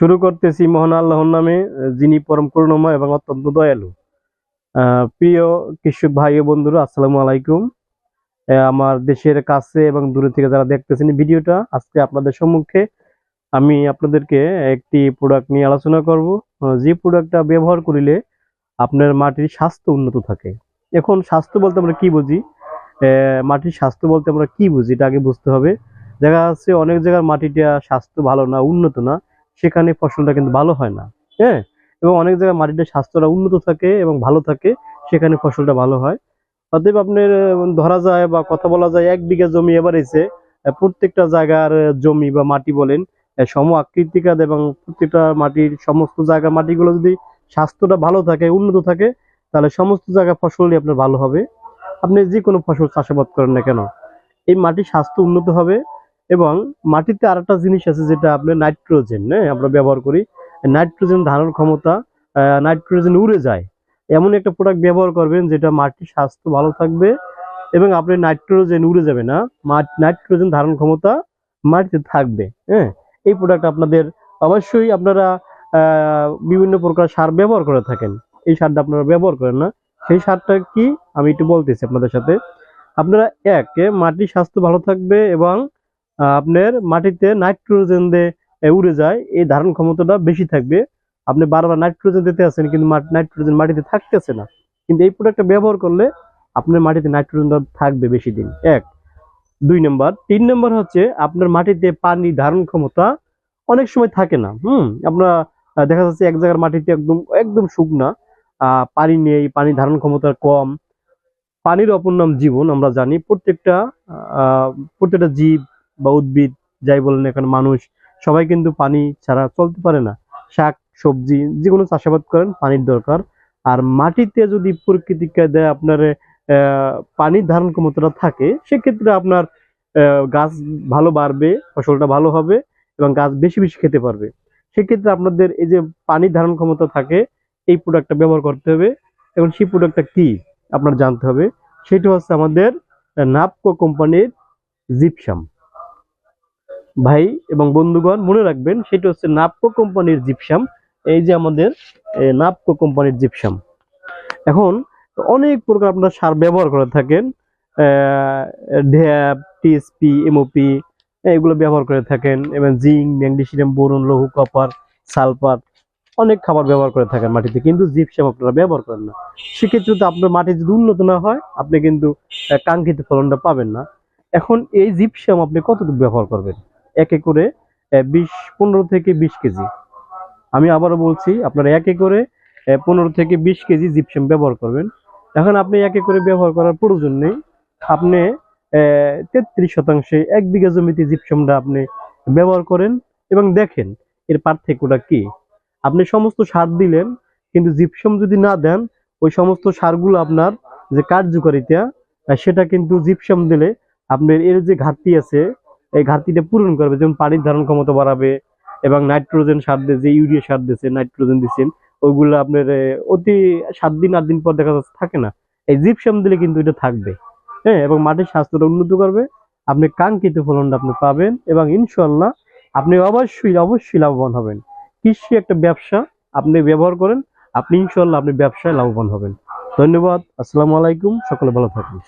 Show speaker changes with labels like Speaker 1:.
Speaker 1: শুরু করতেছি মহান আল্লাহর নামে, যিনি পরম করুণাময় এবং অত্যন্ত দয়ালু। প্রিয় কৃষক ভাই ও বন্ধুরা, আসসালামু আলাইকুম। আমার দেশের কাছে এবং দূরে থেকে যারা দেখতেছেন ভিডিওটা, আজকে আপনাদের সম্মুখে আমি আপনাদেরকে একটি প্রোডাক্ট নিয়ে আলোচনা করব। যে প্রোডাক্টটা ব্যবহার করিলে আপনার মাটির স্বাস্থ্য উন্নত থাকে। এখন স্বাস্থ্য বলতে আমরা কি বুঝি? মাটির স্বাস্থ্য বলতে আমরা কি বুঝি? এটা আগে বুঝতে হবে। দেখা যাচ্ছে অনেক জায়গার মাটিটা স্বাস্থ্য ভালো না, উন্নত না। সেখানে ফসলটা কিন্তু ভালো হয় না হ্যাঁ? এবং অনেক জায়গায় মাটিটা স্বাস্থ্যটা উন্নত থাকে এবং ভালো থাকে, সেখানে ফসলটা ভালো হয়। অতএব আপনার ধরা যায় বা কথা বলা যায়, এক বিঘা জমি এবার এসে প্রত্যেকটা জায়গার জমি বা মাটি বলেন সম আকৃতিকাদ এবং প্রত্যেকটা মাটির সমস্ত জায়গার মাটিগুলো যদি স্বাস্থ্যটা ভালো থাকে, উন্নত থাকে, তাহলে সমস্ত জায়গায় ফসলই আপনার ভালো হবে। আপনি যে কোনো ফসল চাষাবাদ করেন না কেন, এই মাটির স্বাস্থ্য উন্নত হবে এবং মাটিতে আরেকটা জিনিস আছে যেটা আপনার নাইট্রোজেন হ্যাঁ আমরা ব্যবহার করি। নাইট্রোজেন ধারণ ক্ষমতা নাইট্রোজেন উড়ে যায়। এমন একটা প্রোডাক্ট ব্যবহার করবেন যেটা মাটির স্বাস্থ্য ভালো থাকবে এবং আপনি নাইট্রোজেন উড়ে যাবে না। নাইট্রোজেন ধারণ ক্ষমতা মাটিতে থাকবে হ্যাঁ। এই প্রোডাক্ট আপনাদের অবশ্যই আপনারা বিভিন্ন প্রকার সার ব্যবহার করে থাকেন। এই সারটা আপনারা ব্যবহার করেন না। সেই সারটা কি? আমি একটু বলতেছি আপনাদের সাথে। আপনারা, এক মাটির স্বাস্থ্য ভালো থাকবে এবং আপনার মাটিতে নাইট্রোজেন দিয়ে উড়ে যায়, এই ধারণ ক্ষমতাটা বেশি থাকবে। আপনি বারবার নাইট্রোজেন দিতে আছেন, কিন্তু নাইট্রোজেন মাটিতে থাকতেছে না। কিন্তু এই প্রোডাক্টটা ব্যবহার করলে আপনার মাটিতে নাইট্রোজেনটা থাকবে বেশি দিন। এক। দুই নম্বর। তিন নম্বর হচ্ছে আপনার মাটিতে পানি ধারণ ক্ষমতা অনেক সময় থাকে না। হুম? আপনার দেখা যাচ্ছে এক জায়গার মাটিতে একদম একদম শুকনা পানি নেই, পানি ধারণ ক্ষমতা কম। পানির অপর নাম জীবন, আমরা জানি। প্রত্যেকটা প্রত্যেকটা জীব বা উদ্ভিদ, যাই বলেন এখন মানুষ, সবাই কিন্তু পানি ছাড়া চলতে পারে না। শাক, সবজি যে কোনো চাষাবাদ করেন, পানির দরকার। আর মাটিতে যদি প্রকৃতিক দেয় আপনার পানির ধারণ ক্ষমতাটা থাকে, সেক্ষেত্রে আপনার গাছ ভালো বাড়বে, ফসলটা ভালো হবে এবং গাছ বেশি বেশি খেতে পারবে। সেক্ষেত্রে আপনাদের এই যে পানির ধারণ ক্ষমতা থাকে, এই প্রোডাক্টটা ব্যবহার করতে হবে। এবং সেই প্রোডাক্টটা কি, আপনার জানতে হবে। সেটা হচ্ছে আমাদের নাপকো কোম্পানির জিপসাম। ভাই এবং বন্ধুগণ, মনে রাখবেন সেটা হচ্ছে নাপকো কোম্পানির জিপসাম। এই যে আমাদের নাপকো কোম্পানির জিপসাম। এখন অনেক প্রকার আপনারা সার ব্যবহার করে থাকেন। ঢ্যাপ, টিএসপি, এমওপি, এগুলো ব্যবহার করে থাকেন। এবং জিঙ্ক ম্যাগনেসিয়াম বোরন, লৌহ, কপার, সালফার, অনেক খাবার ব্যবহার করে থাকেন মাটিতে, কিন্তু জিপসাম আপনারা ব্যবহার করেন না। সেক্ষেত্রে তো আপনার মাটি যদি উন্নত না হয়, আপনি কিন্তু কাঙ্ক্ষিত ফলনটা পাবেন না। এখন এই জিপসাম আপনি কতটুকু ব্যবহার করবেন? একে করে বিশ, পনেরো থেকে বিশ কেজি। আমি আবারও বলছি, আপনারা একে করে পনেরো থেকে বিশ কেজি জিপসাম ব্যবহার করবেন। এখন আপনি একে করে ব্যবহার করার প্রয়োজন নেই। আপনি তেত্রিশ শতাংশে এক বিঘা জমিতে জিপসামটা আপনি ব্যবহার করেন এবং দেখেন এর পার্থক্যটা কি। আপনি সমস্ত সার দিলেন, কিন্তু জিপসম যদি না দেন, ওই সমস্ত সারগুলো আপনার যে কার্যকারিতা সেটা কিন্তু জিপসাম দিলে আপনার এর যে ঘাটতি আছে এই ঘাটতিটা পূরণ করবে। যেমন পানির ধারণ ক্ষমতা বাড়াবে এবং নাইট্রোজেন সার দিয়ে যে ইউরিয়া সার দিচ্ছে নাইট্রোজেন দিচ্ছেন ওইগুলো আপনার অতি সাত দিন, আট দিন পর দেখা যাচ্ছে থাকে না। এই জিপসাম দিলে কিন্তু এটা থাকবে। হ্যাঁ এবং মাটির স্বাস্থ্যটা উন্নত করবে। আপনি কাঙ্ক্ষিত ফলনটা আপনি পাবেন এবং ইনশাল্লাহ আপনি অবশ্যই অবশ্যই লাভবান হবেন। কৃষি একটা ব্যবসা, আপনি ব্যবহার করেন, আপনি ইনশাল্লাহ আপনি ব্যবসায় লাভবান হবেন। ধন্যবাদ, আসসালামু আলাইকুম, সকলে ভালো থাকুন